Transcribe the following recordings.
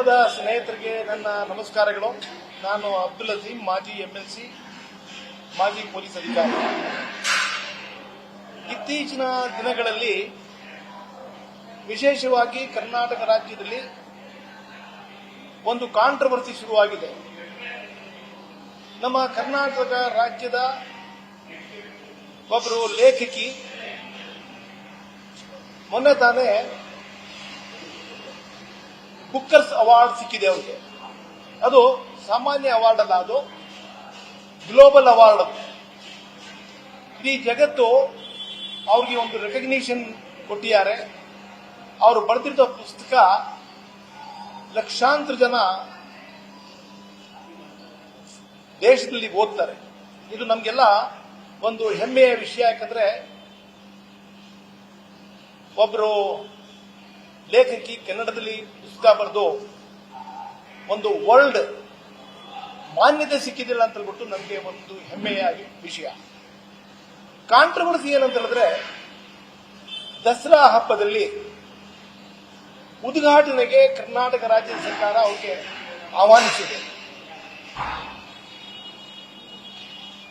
ಮಾಧ್ಯಮದ ಸ್ನೇಹಿತರಿಗೆ ನನ್ನ ನಮಸ್ಕಾರಗಳು. ನಾನು ಅಬ್ದುಲ್ ಅಜೀಮ್, ಮಾಜಿ ಎಂಎಲ್ಸಿ ಮಾಜಿ ಪೊಲೀಸ್ ಅಧಿಕಾರಿ. ಇತ್ತೀಚಿನ ದಿನಗಳಲ್ಲಿ ವಿಶೇಷವಾಗಿ ಕರ್ನಾಟಕ ರಾಜ್ಯದಲ್ಲಿ ಒಂದು ಕಾಂಟ್ರವರ್ಸಿ ಶುರುವಾಗಿದೆ. ನಮ್ಮ ಕರ್ನಾಟಕ ರಾಜ್ಯದ ಒಬ್ಬರು ಲೇಖಕಿ, ಮೊನ್ನೆ ತಾನೇ ಬುಕ್ಕರ್ಸ್ ಅವಾರ್ಡ್ ಸಿಕ್ಕಿದೆ ಅವ್ರಿಗೆ. ಅದು ಸಾಮಾನ್ಯ ಅವಾರ್ಡ್ ಅಲ್ಲ ಅದು. ಗ್ಲೋಬಲ್ ಅವಾರ್ಡ್ ಅದು. ಇಡೀ ಜಗತ್ತು ಅವ್ರಿಗೆ ಒಂದು ರೆಕಗ್ನಿಷನ್ ಕೊಟ್ಟಿದ್ದಾರೆ. ಅವರು ಬರೆದಿರೋ ಪುಸ್ತಕ ಲಕ್ಷಾಂತರ ಜನ ದೇಶದಲ್ಲಿ ಓದ್ತಾರೆ. ಇದು ನಮಗೆಲ್ಲ ಒಂದು ಹೆಮ್ಮೆಯ ವಿಷಯ ಯಾಕಂದ್ರೆ ಒಬ್ಬರು ಲೇಖಕಿ ಕನ್ನಡದಲ್ಲಿ ಪುಸ್ತಕ ಬರೆದು ಒಂದು ವರ್ಲ್ಡ್ ಮಾನ್ಯತೆ ಸಿಕ್ಕಿದಿಲ್ಲ ಅಂತ ಹೇಳ್ಬಿಟ್ಟು ನನಗೆ ಒಂದು ಹೆಮ್ಮೆಯ ವಿಷಯ. ಕಾಂಟ್ರವರ್ಸಿ ಏನಂತ ಹೇಳಿದ್ರೆ ದಸರಾ ಹಬ್ಬದಲ್ಲಿ ಉದ್ಘಾಟನೆಗೆ ಕರ್ನಾಟಕ ರಾಜ್ಯ ಸರ್ಕಾರ ಅವರಿಗೆ ಆಹ್ವಾನಿಸಿದೆ.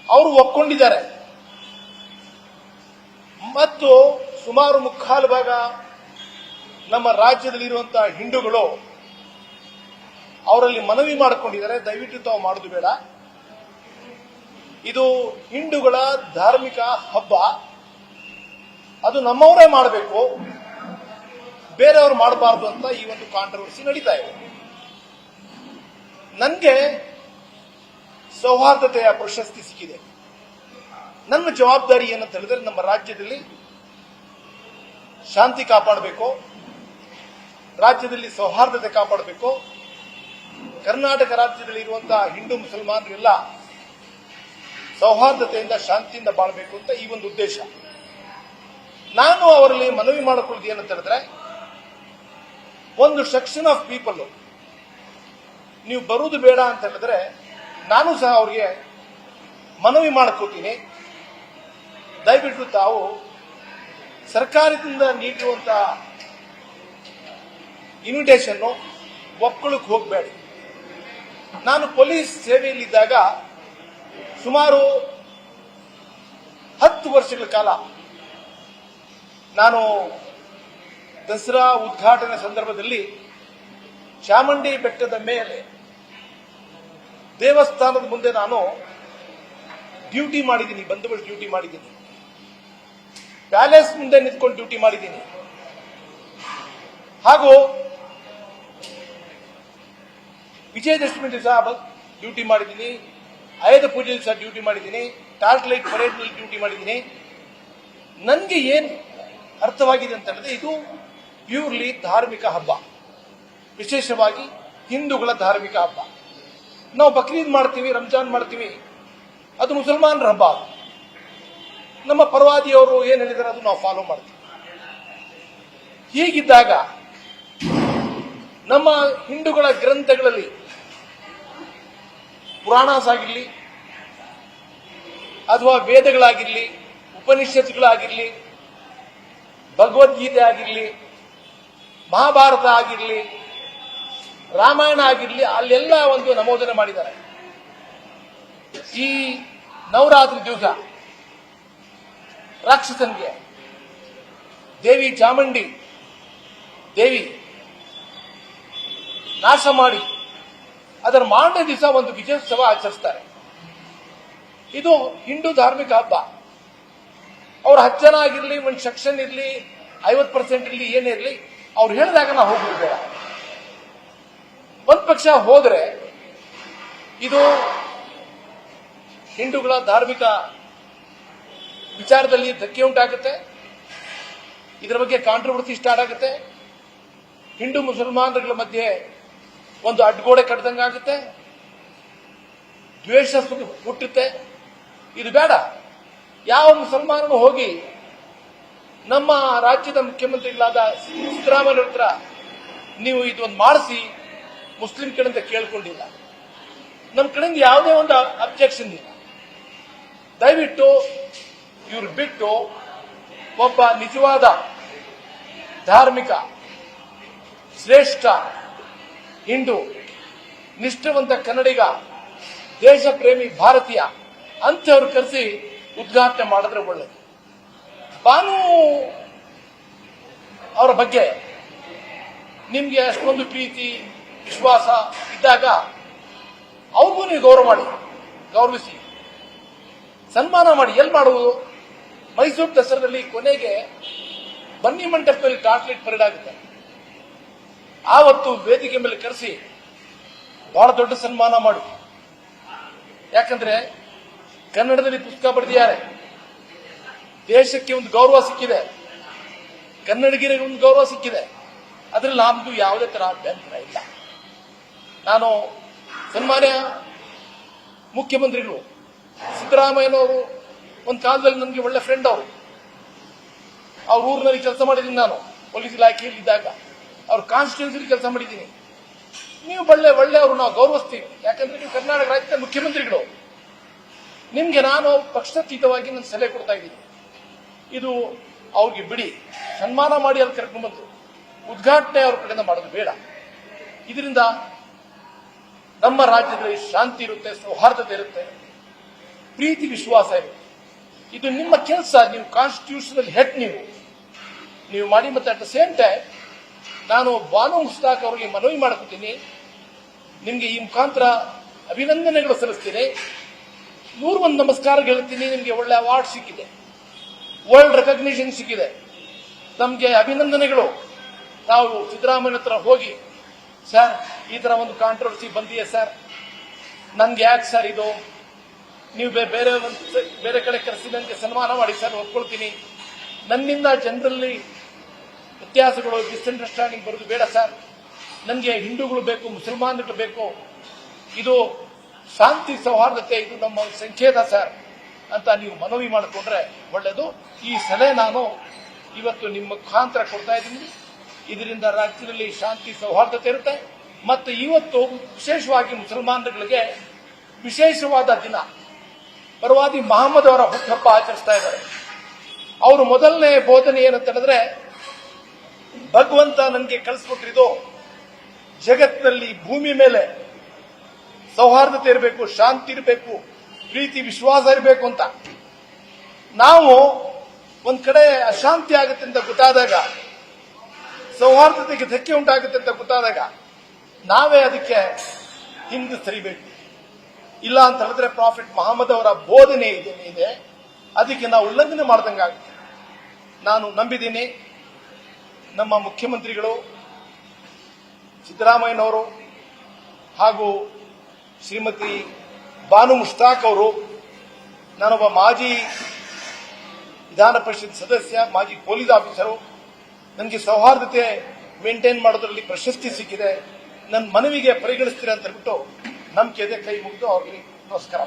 ಅವರು ಒಪ್ಕೊಂಡಿದ್ದಾರೆ. ಮತ್ತು ಸುಮಾರು ಮುಕ್ಕಾಲು ಭಾಗ ನಮ್ಮ ರಾಜ್ಯದಲ್ಲಿರುವಂತಹ ಹಿಂದೂಗಳು ಅವರಲ್ಲಿ ಮನವಿ ಮಾಡಿಕೊಂಡಿದ್ದಾರೆ. ದಯವಿಟ್ಟು ತಾವು ಮಾಡುದು ಬೇಡ. ಇದು ಹಿಂದೂಗಳ ಧಾರ್ಮಿಕ ಹಬ್ಬ. ಅದು ನಮ್ಮವರೇ ಮಾಡಬೇಕು. ಬೇರೆಯವರು ಮಾಡಬಾರ್ದು ಅಂತ ಈ ಒಂದು ಕಾಂಟ್ರವರ್ಸಿ ನಡೀತಾ ಇದೆ. ನನಗೆ ಸೌಹಾರ್ದತೆಯ ಪ್ರಶಸ್ತಿ ಸಿಕ್ಕಿದೆ. ನನ್ನ ಜವಾಬ್ದಾರಿ ಏನಂತ ಹೇಳಿದ್ರೆ ನಮ್ಮ ರಾಜ್ಯದಲ್ಲಿ ಶಾಂತಿ ಕಾಪಾಡಬೇಕು. ರಾಜ್ಯದಲ್ಲಿ ಸೌಹಾರ್ದತೆ ಕಾಪಾಡಬೇಕು. ಕರ್ನಾಟಕ ರಾಜ್ಯದಲ್ಲಿ ಇರುವಂತಹ ಹಿಂದೂ ಮುಸಲ್ಮಾನರೆಲ್ಲ ಸೌಹಾರ್ದತೆಯಿಂದ, ಶಾಂತಿಯಿಂದ ಬಾಳಬೇಕು ಅಂತ ಈ ಒಂದು ಉದ್ದೇಶ. ನಾನು ಅವರಲ್ಲಿ ಮನವಿ ಮಾಡಿಕೊಳ್ಳೋದು ಏನಂತ ಹೇಳಿದ್ರೆ, ಒಂದು ಸೆಕ್ಷನ್ ಆಫ್ ಪೀಪಲ್ ನೀವು ಬರುವುದು ಬೇಡ ಅಂತ ಹೇಳಿದ್ರೆ, ನಾನು ಸಹ ಅವರಿಗೆ ಮನವಿ ಮಾಡ್ಕೋತೀನಿ. ದಯವಿಟ್ಟು ತಾವು ಸರ್ಕಾರದಿಂದ ನೀಡಿರುವಂತಹ ಇನ್ವಿಟೇಷನ್ ಒಕ್ಕಳಕ್ಕೆ ಹೋಗಬೇಡಿ. ನಾನು ಪೊಲೀಸ್ ಸೇವೆಯಲ್ಲಿದ್ದಾಗ ಸುಮಾರು ಹತ್ತು ವರ್ಷಗಳ ಕಾಲ ನಾನು ದಸರಾ ಉದ್ಘಾಟನೆ ಸಂದರ್ಭದಲ್ಲಿ ಚಾಮುಂಡಿ ಬೆಟ್ಟದ ಮೇಲೆ ದೇವಸ್ಥಾನದ ಮುಂದೆ ನಾನು ಡ್ಯೂಟಿ ಮಾಡಿದ್ದೀನಿ ಬಂಧುಗಳು ಡ್ಯೂಟಿ ಮಾಡಿದ್ದೀನಿ. ಪ್ಯಾಲೇಸ್ ಮುಂದೆ ನಿಂತ್ಕೊಂಡು ಡ್ಯೂಟಿ ಮಾಡಿದ್ದೀನಿ. ಹಾಗೂ ವಿಜಯದಶಮಿ ದಿವಸ ಡ್ಯೂಟಿ ಮಾಡಿದ್ದೀನಿ. ಆಯುಧ ಪೂಜೆ ದಿವಸ ಡ್ಯೂಟಿ ಮಾಡಿದ್ದೀನಿ. ಟಾರ್ಚ್ ಲೈಟ್ ಪರೇಡ್ನಲ್ಲಿ ಡ್ಯೂಟಿ ಮಾಡಿದ್ದೀನಿ. ನನಗೆ ಏನು ಅರ್ಥವಾಗಿದೆ ಅಂತ ಹೇಳಿದ್ರೆ ಇದು ಪ್ಯೂರ್ಲಿ ಧಾರ್ಮಿಕ ಹಬ್ಬ. ವಿಶೇಷವಾಗಿ ಹಿಂದೂಗಳ ಧಾರ್ಮಿಕ ಹಬ್ಬ. ನಾವು ಬಕ್ರೀದ್ ಮಾಡ್ತೀವಿ, ರಂಜಾನ್ ಮಾಡ್ತೀವಿ. ಅದು ಮುಸಲ್ಮಾನರ ಹಬ್ಬ. ನಮ್ಮ ಪರವಾದಿಯವರು ಏನು ಹೇಳಿದಾರೆ ಅದು ನಾವು ಫಾಲೋ ಮಾಡ್ತೀವಿ. ಹೀಗಿದ್ದಾಗ ನಮ್ಮ ಹಿಂದೂಗಳ ಗ್ರಂಥಗಳಲ್ಲಿ ಪುರಾಣಸ್ ಆಗಿರಲಿ ಅಥವಾ ವೇದಗಳಾಗಿರಲಿ ಉಪನಿಷತ್ಗಳಾಗಿರಲಿ ಭಗವದ್ಗೀತೆ ಆಗಿರಲಿ, ಮಹಾಭಾರತ ಆಗಿರಲಿ, ರಾಮಾಯಣ ಆಗಿರಲಿ, ಅಲ್ಲೆಲ್ಲ ಒಂದು ನಮೋದನೆ ಮಾಡಿದ್ದಾರೆ. ಈ ನವರಾತ್ರಿ ದಿವಸ ರಾಕ್ಷಸನ್ಗೆ, ದೇವಿ ಚಾಮುಂಡಿ ದೇವಿ ನಾಶ ಮಾಡಿ ಅದರ ಮಾರನೇ ದಿವಸ ಒಂದು ವಿಜಯೋತ್ಸವ ಆಚರಿಸ್ತಾರೆ. ಇದು ಹಿಂದೂ ಧಾರ್ಮಿಕ ಹಬ್ಬ. ಅವ್ರು ಹತ್ತು ಜನ ಆಗಿರ್ಲಿ, ಒಂದು ಸೆಕ್ಷನ್ ಇರಲಿ, ಐವತ್ತು ಪರ್ಸೆಂಟ್ ಇರಲಿ, ಏನೇ ಇರಲಿ, ಅವ್ರು ಹೇಳಿದಾಗ ನಾವು ಹೋಗ್ಬಿಡ್ಬೇಡ ಬೇಡ ಒಂದ್ ಪಕ್ಷ ಹೋದ್ರೆ ಇದು ಹಿಂದೂಗಳ ಧಾರ್ಮಿಕ ವಿಚಾರದಲ್ಲಿ ಧಕ್ಕೆ ಉಂಟಾಗುತ್ತೆ. ಇದರ ಬಗ್ಗೆ ಕಾಂಟ್ರವರ್ಸಿ ಸ್ಟಾರ್ಟ್ ಆಗುತ್ತೆ. ಹಿಂದೂ ಮುಸಲ್ಮಾನರುಗಳ ಮಧ್ಯೆ ಒಂದು ಅಡ್ಗೋಡೆ ಕಟ್ಟದಂಗಾಗುತ್ತೆ ದ್ವೇಷ ಸು- ಹುಟ್ಟುತ್ತೆ. ಇದು ಬೇಡ. ಯಾವ ಮುಸಲ್ಮಾನನು ಹೋಗಿ ನಮ್ಮ ರಾಜ್ಯದ ಮುಖ್ಯಮಂತ್ರಿಗಳಾದ ಸಿದ್ದರಾಮಯ್ಯ ಹತ್ರ ನೀವು ಇದೊಂದು ಮಾಡಿಸಿ, ಮುಸ್ಲಿಂ ಕಡೆಯಿಂದ ಕೇಳ್ಕೊಂಡಿಲ್ಲ. ನಮ್ಮ ಕಡೆಯಿಂದ ಯಾವುದೇ ಒಂದು ಅಬ್ಜೆಕ್ಷನ್ ಇಲ್ಲ. ದಯವಿಟ್ಟು ಇವ್ರು ಬಿಟ್ಟು ಒಬ್ಬ ನಿಜವಾದ ಧಾರ್ಮಿಕ, ಶ್ರೇಷ್ಠ ಹಿಂದೂ ನಿಷ್ಠವಂತ ಕನ್ನಡಿಗ ದೇಶ ಪ್ರೇಮಿ ಭಾರತೀಯ ಅಂತವ್ರು ಕರೆಸಿ ಉದ್ಘಾಟನೆ ಮಾಡಿದ್ರೆ ಒಳ್ಳೇದು. ಬಾನು ಅವರ ಬಗ್ಗೆ ನಿಮ್ಗೆ ಅಷ್ಟೊಂದು ಪ್ರೀತಿ, ವಿಶ್ವಾಸ ಇದ್ದಾಗ ಅವ್ರಿಗೂ ನೀವು ಗೌರವ ಮಾಡಿ, ಗೌರವಿಸಿ. ಸನ್ಮಾನ ಮಾಡಿ, ಎಲ್ಲಿ ಮಾಡುವುದು? ಮೈಸೂರು ದಸರಾದಲ್ಲಿ ಕೊನೆಗೆ ಬನ್ನಿ ಮಂಟಪದಲ್ಲಿ ಟಾರ್ಟ್ಲೆಟ್ ಪರೇಡ್ ಆಗುತ್ತೆ. ಆವತ್ತು ವೇದಿಕೆ ಮೇಲೆ ಕರೆಸಿ ಬಹಳ ದೊಡ್ಡ ಸನ್ಮಾನ ಮಾಡಿ. ಯಾಕಂದ್ರೆ ಕನ್ನಡದಲ್ಲಿ ಪುಸ್ತಕ ಬರೆದಿದ್ದಾರೆ. ದೇಶಕ್ಕೆ ಒಂದು ಗೌರವ ಸಿಕ್ಕಿದೆ. ಕನ್ನಡಿಗರಿಗೆ ಒಂದು ಗೌರವ ಸಿಕ್ಕಿದೆ. ಅದರಲ್ಲಿ ನಮ್ದು ಯಾವುದೇ ತರ ಅಭ್ಯಂತರ ಇಲ್ಲ. ನಾನು ಸನ್ಮಾನ್ಯ ಮುಖ್ಯಮಂತ್ರಿಗಳು, ಸಿದ್ದರಾಮಯ್ಯನವರು, ಒಂದು ಕಾಲದಲ್ಲಿ ನನಗೆ ಒಳ್ಳೆ ಫ್ರೆಂಡ್ ಅವರು. ಅವ್ರ ಊರಿನಲ್ಲಿ ಕೆಲಸ ಮಾಡಿದ್ದೀನಿ ನಾನು, ಪೊಲೀಸ್ ಇಲಾಖೆಯಲ್ಲಿ ಇದ್ದಾಗ ಅವ್ರ ಕಾನ್ಸ್ಟಿಟ್ಯೂನ್ಸಿ ಕೆಲಸ ಮಾಡಿದ್ದೀನಿ. ನೀವು ಒಳ್ಳೆ ಅವ್ರು ನಾವು ಗೌರವಿಸ್ತೀವಿ. ಯಾಕಂದ್ರೆ ನೀವು ಕರ್ನಾಟಕ ರಾಜ್ಯದ ಮುಖ್ಯಮಂತ್ರಿಗಳು. ನಿಮ್ಗೆ ನಾನು ಪಕ್ಷಾತೀತವಾಗಿ ನನ್ನ ಸಲಹೆ ಕೊಡ್ತಾ ಇದ್ದೀನಿ. ಇದು ಅವ್ರಿಗೆ ಬಿಡಿ. ಸನ್ಮಾನ ಮಾಡಿ ಅಲ್ಲಿ ಕರ್ಕೊಂಡ್ಬಂದು ಉದ್ಘಾಟನೆ ಅವ್ರ ಕಡೆಯಿಂದ ಮಾಡೋದು ಬೇಡ. ಇದರಿಂದ ನಮ್ಮ ರಾಜ್ಯದಲ್ಲಿ ಶಾಂತಿ ಇರುತ್ತೆ, ಸೌಹಾರ್ದತೆ ಇರುತ್ತೆ. ಪ್ರೀತಿ, ವಿಶ್ವಾಸ ಇರುತ್ತೆ. ಇದು ನಿಮ್ಮ ಕೆಲಸ. ನೀವು ಕಾನ್ಸ್ಟಿಟ್ಯೂಷನಲ್ ಹೆಡ್ ನೀವು. ನೀವು ಮಾಡಿ ಮತ್ತೆ ಅಟ್ ದ ಸೇಮ್ ಟೈಮ್ ನಾನು ಬಾನು ಮುಸ್ತಾಕ್ ಅವರಿಗೆ ಮನವಿ ಮಾಡ್ಕೊತೀನಿ. ನಿಮಗೆ ಈ ಮುಖಾಂತರ ಅಭಿನಂದನೆಗಳು ಸಲ್ಲಿಸ್ತೀನಿ. ನೂರು ಒಂದು ನಮಸ್ಕಾರ ಹೇಳ್ತೀನಿ, ನಿಮಗೆ ಒಳ್ಳೆ ಅವಾರ್ಡ್ ಸಿಕ್ಕಿದೆ. ವರ್ಲ್ಡ್ ರೆಕಗ್ನಿಷನ್ ಸಿಕ್ಕಿದೆ. ನಮಗೆ ಅಭಿನಂದನೆಗಳು. ನಾವು ಸಿದ್ದರಾಮಯ್ಯ ಹತ್ರ ಹೋಗಿ, ಸರ್, ಈ ತರ ಒಂದು ಕಾಂಟ್ರವರ್ಸಿ ಬಂದಿದೆ ಸರ್? ನನ್ಗೆ ಯಾಕೆ ಸರ್ ಇದು? ನೀವು ಬೇರೆ ಬೇರೆ ಕಡೆ ಕರೆಸಿ ನನಗೆ ಸನ್ಮಾನ ಮಾಡಿ, ಸರ್, ಒಪ್ಕೊಳ್ತೀನಿ. ನನ್ನಿಂದ ಜನರಲ್ಲಿ ವ್ಯತ್ಯಾಸಗಳು ಮಿಸ್ಅಂಡರ್ಸ್ಟ್ಯಾಂಡಿಂಗ್ ಬರೋದು ಬೇಡ ಸರ್ ನನಗೆ ಹಿಂದೂಗಳು ಬೇಕು, ಮುಸಲ್ಮಾನರು ಬೇಕು. ಇದು ಶಾಂತಿ ಸೌಹಾರ್ದತೆ, ಇದು ನಮ್ಮ ಸಂಕೇತ ಸರ್ ಅಂತ ನೀವು ಮನವಿ ಮಾಡಿಕೊಂಡ್ರೆ ಒಳ್ಳೆಯದು ಈ ಸಲಹೆ ನಾನು ಇವತ್ತು ನಿಮ್ಮ ಮುಖಾಂತರ ಕೊಡ್ತಾ ಇದ್ದೀನಿ. ಇದರಿಂದ ರಾಜ್ಯದಲ್ಲಿ ಶಾಂತಿ ಸೌಹಾರ್ದತೆ ಇರುತ್ತೆ. ಮತ್ತು ಇವತ್ತು ವಿಶೇಷವಾಗಿ ಮುಸಲ್ಮಾನರುಗಳಿಗೆ ವಿಶೇಷವಾದ ದಿನ. ಪರವಾದಿ ಮಹಮ್ಮದ್ ಅವರ ಹುಟ್ಟುಹಬ್ಬ ಆಚರಿಸ್ತಾ ಇದ್ದಾರೆ. ಅವರು ಮೊದಲನೇ ಬೋಧನೆ ಏನಂತ ಹೇಳಿದ್ರೆ ಭಗವಂತ ನನಗೆ ಕಳಿಸ್ಕೊಟ್ಟಿದ್ದು ಜಗತ್ತಿನಲ್ಲಿ ಭೂಮಿ ಮೇಲೆ ಸೌಹಾರ್ದತೆ ಇರಬೇಕು, ಶಾಂತಿ ಇರಬೇಕು, ಪ್ರೀತಿ, ವಿಶ್ವಾಸ ಇರಬೇಕು ಅಂತ. ನಾವು ಒಂದ್ ಕಡೆ ಅಶಾಂತಿ ಆಗುತ್ತೆ ಅಂತ ಗೊತ್ತಾದಾಗ, ಸೌಹಾರ್ದತೆಗೆ ಧಕ್ಕೆ ಉಂಟಾಗುತ್ತೆ ಅಂತ ಗೊತ್ತಾದಾಗ ನಾವೇ ಅದಕ್ಕೆ ಹಿಂದೆ ಸರಿಬೇಕು. ಇಲ್ಲ ಅಂತ ಹೇಳಿದ್ರೆ ಪ್ರಾಫಿಟ್ ಮಹಮ್ಮದ್ ಅವರ ಬೋಧನೆ ಇದೆ ಇದೆ. ಅದಕ್ಕೆ ನಾವು ಉಲ್ಲಂಘನೆ ಮಾಡ್ದಂಗಾಗುತ್ತೆ. ನಾನು ನಂಬಿದ್ದೀನಿ. ನಮ್ಮ ಮುಖ್ಯಮಂತ್ರಿಗಳು ಸಿದ್ದರಾಮಯ್ಯನವರು ಹಾಗೂ ಶ್ರೀಮತಿ ಬಾನು ಮುಷ್ತಾಕ್ ಅವರು, ನಾನೊಬ್ಬ ಮಾಜಿ ವಿಧಾನ ಪರಿಷತ್ ಸದಸ್ಯ, ಮಾಜಿ ಪೊಲೀಸ್ ಆಫೀಸರು, ನನಗೆ ಸೌಹಾರ್ದತೆ ಮೇಂಟೈನ್ ಮಾಡೋದ್ರಲ್ಲಿ ಪ್ರಶಸ್ತಿ ಸಿಕ್ಕಿದೆ ನನ್ನ ಮನವಿಗೆ ಪರಿಗಣಿಸ್ತೀರ ಅಂತ ಹೇಳ್ಬಿಟ್ಟು ನಂಬಿಕೆ ಇದೆ, ಕೈ ಮುಗಿದು ಅವ್ರಿಗೆ ನಮಸ್ಕಾರ